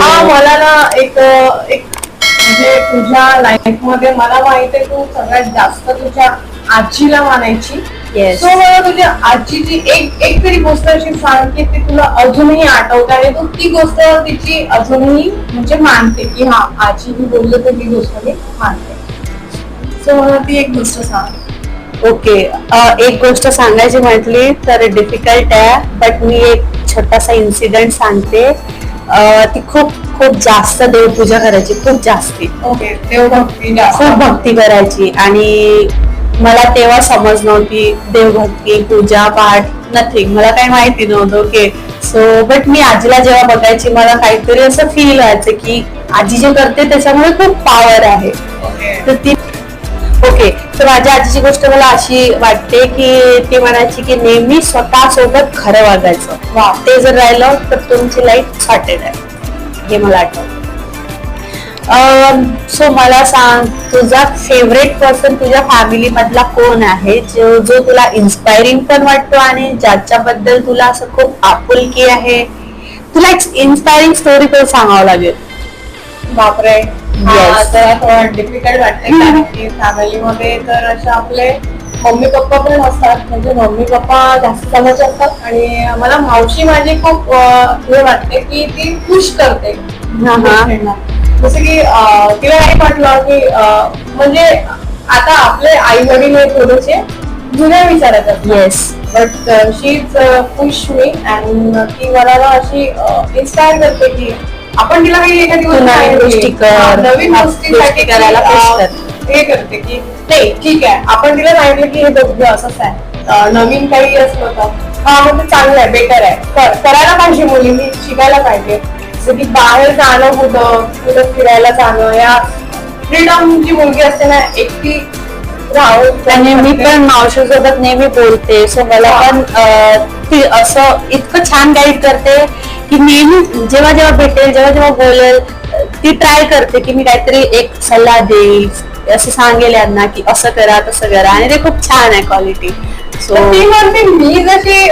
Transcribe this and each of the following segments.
हा मला ना एक एक म्हणजे तुझ्या लाईफमध्ये मला माहीत आहे तू सगळ्यात जास्त तुझ्या आजीला मानायची. सो मला तुझ्या आजीची एक एक तरी गोष्ट अशी सांग की ती तुला अजूनही आठवते आणि तू ती गोष्ट तिची अजूनही म्हणजे मानते की हा आजी मी बोललो तर ती गोष्ट मी मानते. सो मला ती एक गोष्ट सांग. ओके एक गोष्ट सांगायची म्हटली तर डिफिकल्ट आहे बट मी एक छोटासा इन्सिडेंट सांगते. ती खूप खूप जास्त देवपूजा करायची खूप जास्ती. ओके देवभक्ती जास्त. खूप भक्ती करायची आणि मला तेव्हा समज नव्हती देवभक्ती पूजा पाठ नथिंग मला काही माहिती नव्हतं ओके सो बट मी आजीला जेव्हा बघायची मला काहीतरी असं फील व्हायचं की आजी जे करते त्याच्यामुळे खूप पॉवर आहे. ओके. तर ती ओके तर माझ्या आजीची गोष्ट मला अशी वाटते की ती म्हणायची की नेहमी स्वतः सोबत खरं वागायचं. वा. ते जर राहिलं तर तुमची लाईफ सॉर्टेड आहे. हे मला आठवतं. सो मला सांग तुझा फेवरेट पर्सन तुझ्या फॅमिली मधला कोण आहे? जो जो तुला इन्स्पायरिंग पण वाटतो आणि ज्याच्याबद्दल तुला असं खूप आपुलकी आहे? तुला एक इन्स्पायरिंग स्टोरी पण सांगावं लागेल. बापरे. हा. जरा थोडं डिफिकल्ट वाटते कारण की फॅमिली मध्ये तर असे आपले मम्मी पप्पा पण असतात. म्हणजे मम्मी पप्पा जास्त समज असतात. आणि मला मावशी माझी खूप हे वाटते की ती खुश करते. हा. जसं की तिला नाही वाटलं की म्हणजे आता आपले आई वडील हे थोडेसे जुन्या विचारात येस बट शी इज खुश मी. अँड ती मला अशी इन्स्पायर करते की आपण तिला काही एखादी गोष्ट तू नवीन गोष्टी गोष्टीसाठी करायला. हे करते की नाही ठीक आहे आपण तिला सांगितलं की हे बघ असंच आहे. नवीन काही असलं तर. हा मग ते चांगलं आहे बेटर आहे. कर करायला पाहिजे मुलींनी शिकायला पाहिजे. जसं की बाहेर जाणं कुठं कुठं फिरायला जाणं या फ्रीडम जी मुलगी असते ना एकटी राहू आणि मी पण मावशीसोबत नेहमी बोलते. सो मला पण ती असं इतकं छान गाईड करते. की नेहमी जेव्हा जेव्हा भेटेल जेव्हा जेव्हा बोलेल ती ट्राय करते की मी काहीतरी एक सल्ला देईल. असं सांगेल यांना की असं करा तसं करा. आणि ते खूप छान आहे क्वालिटी सो ती म्हणते मी जशी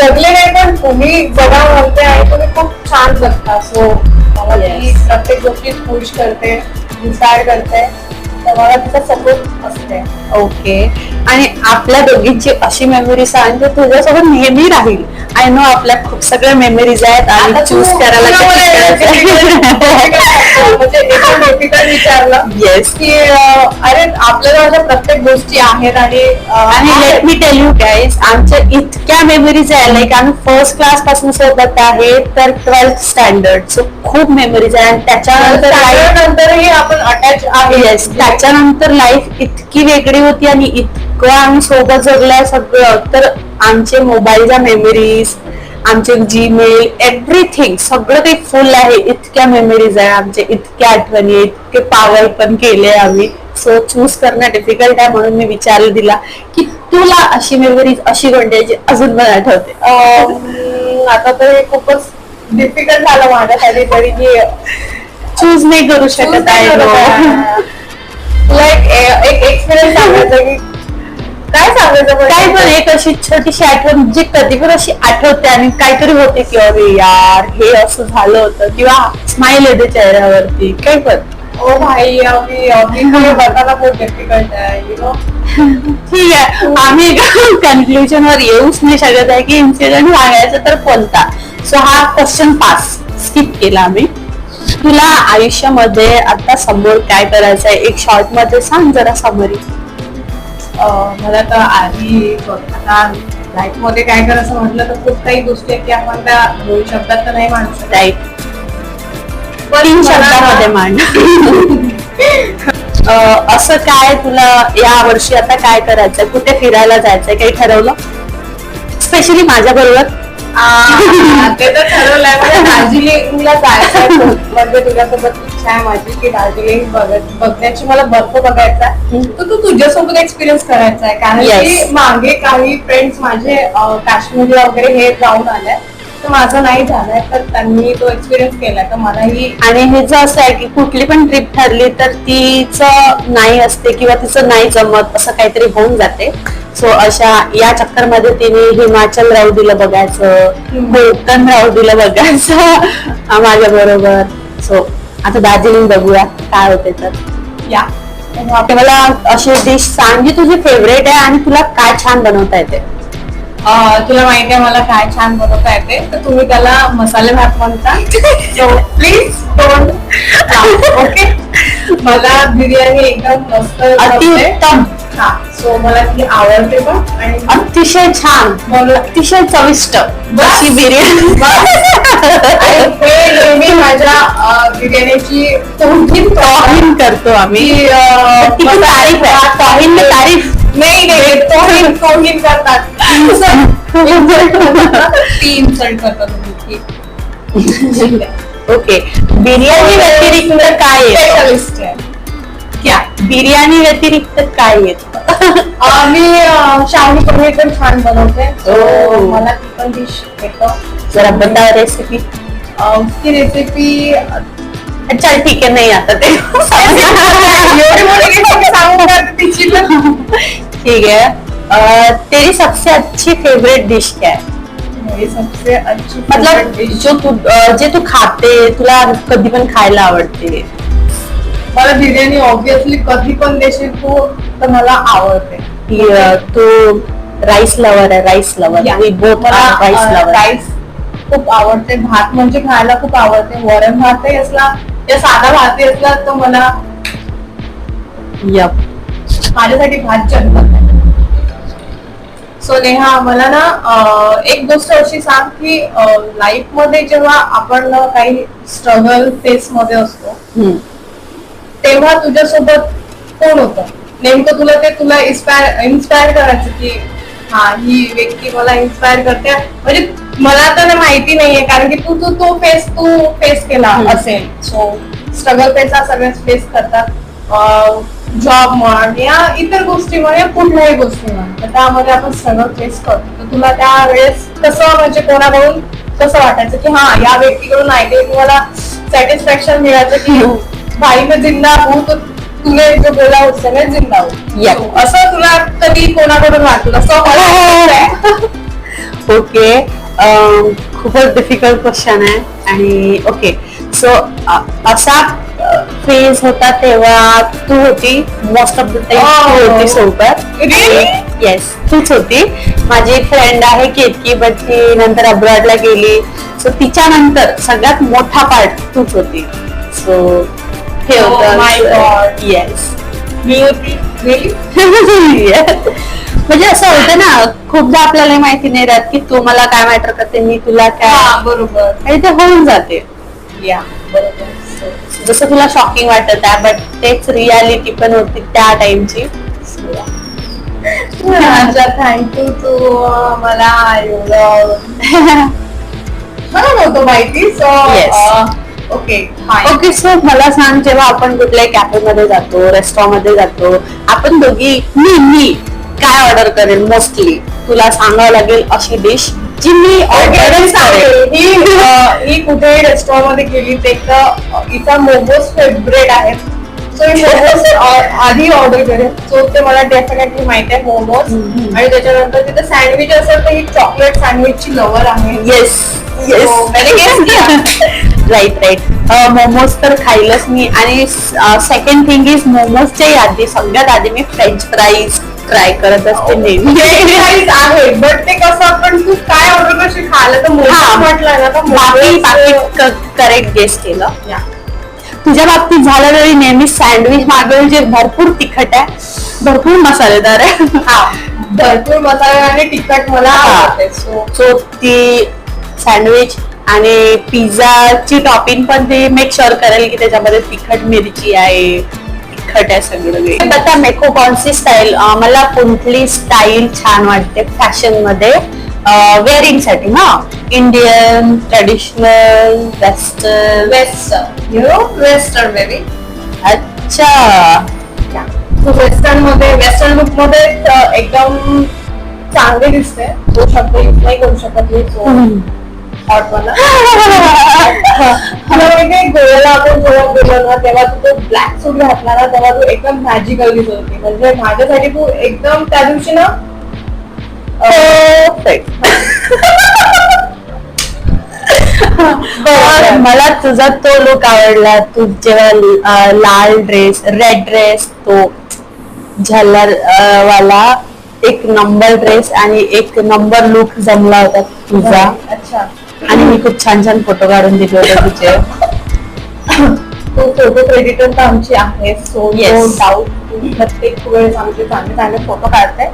जगले नाही पण तुम्ही जगा म्हणते आणि तुम्ही खूप छान जगता सो मला. प्रत्येक गोष्टीत खुश करते इन्स्पायर करते. मला तिचा सपोर्ट असते ओके. आणि आपल्या दोघींची अशी मेमरीज आहे जे तुझ्यासोबत नेहमी राहील. आय नो आपल्या खूप सगळ्या मेमरीज आहेत आणि चूज करायला विचारलं येस की अरे आपल्याला अशा प्रत्येक गोष्टी आहेत आणि आणि. Let me tell you guys आमच्या इतक्या मेमरीज आहे. लाईक आम्ही फर्स्ट क्लासपासून सोबत आहे तर ट्वेल्थ स्टँडर्ड सो खूप मेमरीज आहे. आणि त्याच्यानंतर Standard नंतरही आपण अटॅच आहे. येस त्याच्यानंतर लाईफ इतकी वेगळी होती आणि इतकं आम्ही सोबत जगलंय सगळं. तर आमचे मोबाईलच्या मेमरीज आमचे जीमेल एव्हरीथिंग सगळं काही फुल आहे. इतक्या मेमरीज आहे आमचे इतक्या आठवणी आहे, इतके पावर पण केले आम्ही. सो चूज करणं डिफिकल्ट आहे म्हणून मी विचार दिला की तुला अशी मेमरीज अशी कोणती जी अजून पण आठवते. आता तर हे खूपच डिफिकल्ट झालं माझ्यासाठी तरी की चूज नाही करू शकत आहे. तुला एक एक्सपिरियन्स सांगायचा की काय सांगायचं? काय पण एक अशी छोटीशी आठवण जी कधी पण अशी आठवते आणि काहीतरी होते की अरे यार हे असं झालं होतं किंवा स्माइल येते चेहऱ्यावरती काय पण. ओ भाई अभी अभी हे बताना खूप डिफिकल्ट आहे यु नो ठीक आहे. आम्ही कन्क्लुजन वर येऊच नाही शकत आहे की इन्सिडेंट सांगायचं तर कोणता. सो हा क्वेश्चन पास स्किप केला आम्ही. तुला आयुष्यामध्ये आता समोर काय करायचं आहे एक शॉर्टमध्ये सांग जरा समरी मला तर आधी आता लाईफमध्ये काय करायचं म्हटलं तर खूप काही गोष्टी आहेत की आपण त्या दोन शब्दात तर नाही मांडू शकत. राईट पण शब्दामध्ये मांड. अं, असं काय तुला या वर्षी आता काय करायचंय? कुठे फिरायला जायचंय? काही ठरवलं? स्पेशली माझ्या बरोबर ते तर ठरवलंय म्हणजे दार्जिलिंगला जायचं म्हणजे तुझ्यासोबत इच्छा आहे माझी की दार्जिलिंग बघत बघण्याची मला बर्फ बघायचा. तर तू तुझ्यासोबत एक्सपिरियन्स करायचा आहे. कारण. की मागे काही फ्रेंड्स माझे काश्मीरला वगैरे हे जाऊन आले माझं नाही झालंय तर त्यांनी तो एक्सपिरियन्स केलाय तर मलाही आणि हिचं असं आहे की कुठली पण ट्रिप ठरली तर तिचं नाही असते किंवा तिचं नाही जमत असं काहीतरी होऊन जाते. सो अशा या चक्करमध्ये तिने हिमाचल राहू दिलं बघायचं. कोकण राहू दिलं बघायचं माझ्या बरोबर. सो आता दार्जिलिंग बघूया काय होते तर. या. मला अशी डिश सांग जी तुझी फेवरेट आहे आणि तुला काय छान बनवता येते. तुला माहिती आहे मला काय छान बनवता येते? तर तुम्ही त्याला मसाले भात म्हणता. सो प्लीज डोंट ओके मला बिर्याणी एकदम मस्त. अतिउत्तम हा सो मला ती आवडते पण. आणि अतिशय छान. मला अतिशय चविष्ट. अशी बिर्याणी. नेहमी माझ्या बिर्याणीची तोंडीत तोहीन करतो आम्ही. तारीफ आहे. तोहीन तारीफ नाही नाही तोहीन तोहीन करतात ती इन्सल्ट करतात. तुम्ही ठीक आहे. ओके बिर्याणी व्यतिरिक्त काय येतं? स्पेशलिस्ट आहे. क्या बिर्याणी व्यतिरिक्त काय येत? अं, मी अं, शाही पनीर पण छान बनवते. Oh. मला ती पण डिश येतं. जरा बता रेसिपी अं, ती रेसिपी चल ठीक आहे नाही आता ते? ठीक है अ, तेरी सबसे अच्छी फेवरेट डिश क्या है? मेरी सबसे अच्छी मतलब. जो तू जे तू खाते तुला कधी पण खायला आवडते. मला बिर्याणी ऑब्विसली कधी पण देशील तू तर मला आवडते. तू राईस लवर आहे rice lover rice lover rice खूप आवडते भात म्हणजे खायला खूप आवडते वरण भातही असला या साधा भातही असला तर मला यप माझ्यासाठी भात जन्मत सो नेहा मला ना एक गोष्ट अशी सांग की लाईफमध्ये जेव्हा आपण काही स्ट्रगल फेस मध्ये असतो तेव्हा तुझ्यासोबत कोण होतं? नेमकं तुला ते तुला इन्स्पायर इन्स्पायर करायचं की हा ही व्यक्ती मला इन्स्पायर करते. म्हणजे मला तर ना माहिती नाहीये कारण की तू तू तो फेस तू फेस केला. असेल. सो स्ट्रगल फेस हा सगळेच फेस करतात जॉब म्हण या इतर गोष्टी म्हण या कुठल्याही गोष्टी म्हण तर त्यामध्ये आपण स्ट्रगल फेस करतो. तर तुला त्या वेळेस कसं म्हणजे कोणाकडून कसं वाटायचं की हा या व्यक्तीकडून ऐकले की मला सॅटिस्फॅक्शन मिळायचं की भाई मैं जिंदा हूँ तो तूने जो बोला उससे मैं जिंदा हूँ असं तुला कधी कोणाकडून वाटलं? असं मला वाटतंय. ओके. खूपच डिफिकल्ट क्वेश्चन आहे. आणि ओके सो असा फेज होता तेव्हा तू होती. Most of the time. होती सोबत? येस तूच होती. माझी एक फ्रेंड आहे केतकी बट ती नंतर अब्रॉडला गेली. सो तिच्यानंतर सगळ्यात मोठा पार्ट तूच होती. सो हे Oh होतं. येस मी होती? म्हणजे असं होतं ना खूपदा आपल्याला माहिती नाही राहत की तू मला काय मॅटर करते मी तुला काय. बरोबर. आणि ते होऊन जाते. या बरोबर. जसं तुला शॉकिंग वाटत आहे बट तेच रियालिटी पण होती त्या टाइमची थँक्यू तू मला एवढं. मला नव्हतं माहिती so. Okay hi okay so मला सांग जेव्हा आपण कुठल्याही कॅफे मध्ये जातो रेस्टॉरंटमध्ये जातो आपण दोघी मी मी काय ऑर्डर करेल मोस्टली तुला सांगावं लागेल अशी डिश जी मी ऑर्डरच करेल. ही ही कुठेही रेस्टॉरंटमध्ये गेली ते हिचा मोमोज फेवरेट आहे सो मी मोमोज आधी ऑर्डर करेन सो ते मला डेफिनेटली माहिती आहे मोमोज. आणि त्याच्यानंतर तिथे सँडविच असेल तर ही चॉकलेट सँडविचची लवर आहे. Yes yes. Right right momos तर खाईलच मी. आणि सेकंड थिंग इज मोमोजच्या आधी सगळ्यात आधी मी फ्रेंच फ्राईज ट्राय करत असते नेहमी. आहे. बट ते कसं आपण तू काय ऑर्डर कशी खायला तर हा. मोमोज म्हटलं ना तर बाकी बाकी करेक्ट गेस केलं. तुझ्या बाबतीत झालं तरी नेहमी सँडविच मागवेल जे भरपूर तिखट आहे. भरपूर मसालेदार आहे. हा. भरपूर मसाले आणि तिखट मला हा. आवडते. सो सो ती सँडविच आणि पिझ्झाची टॉपिंग पण ती मेक शुअर करेल की त्याच्यामध्ये तिखट मिरची आहे तिखट आहे सगळं आता मेको कॉन्सी स्टाईल मला कोणती स्टाईल छान वाटते फॅशनमध्ये. वेअरिंगसाठी ना? Indian traditional western western you western baby अच्छा. तू वेस्टर्नमध्ये वेस्टर्न लुकमध्ये एकदम चांगली दिसते. तो शब्द यूज नाही करू शकत मी माहितीये गोव्याला आपण जेव्हा गेलो ना तेव्हा तू तो ब्लॅक सूट घातला ना तेव्हा तू एकदम मॅजिकल दिसत होती. म्हणजे माझ्यासाठी तू एकदम त्या दिवशी ना मला तुझा तो लुक आवडला. तू जेव्हा लाल ड्रेस रेड ड्रेस तो झलर वाला एक नंबर ड्रेस आणि एक नंबर लुक जमला होता तुझा. अच्छा. आणि मी खूप छान छान फोटो काढून दिले होते तुझे तू फोटो क्रेडिटर तर आमची आहे सो नो Yes. डाऊट तू प्रत्येक वेळेस आमचे चांगले चांगले फोटो काढते.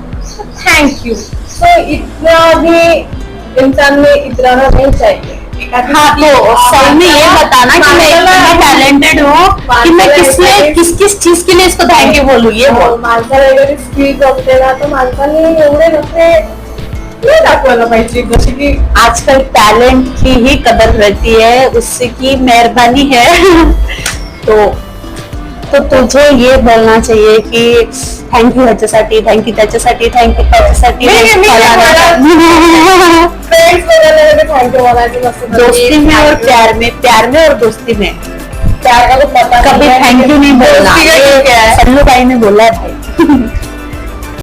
थँक यू सो इतना भी इंसान में इतना नहीं चाहिए. एखादी- हाँ तो सही में ये बताना कि मैं इतनी टैलेंटेड हूँ कि मैं किसमें किस किस चीज के लिए इसको थैंक यू बोलूँ ये बोल। माणसाला वगैरे स्किल्स असते ना तर माणसाने एवढे नसते नाही दाखवायला पाहिजे जसे की आजकल टैलेंट की ही कदर रहती है उससे की मेहरबानी है। तो तो तुझे ये बोलना चाहिए की थँक्यू ह्याच्यासाठी थँक्यू त्याच्यासाठी थँक्यू त्याच्यासाठी मी- मी- फलाना- फ्रेंड्स वगैरे थँक्यू बोलायचं नसतं दोस्ती में और प्यार में प्यार में और दोस्ती में। प्यार का तो पता कभी नहीं है। थैंक यू नहीं बोलना दोस्ती का ये क्या है? सल्लू भाई ने बोला है। भाई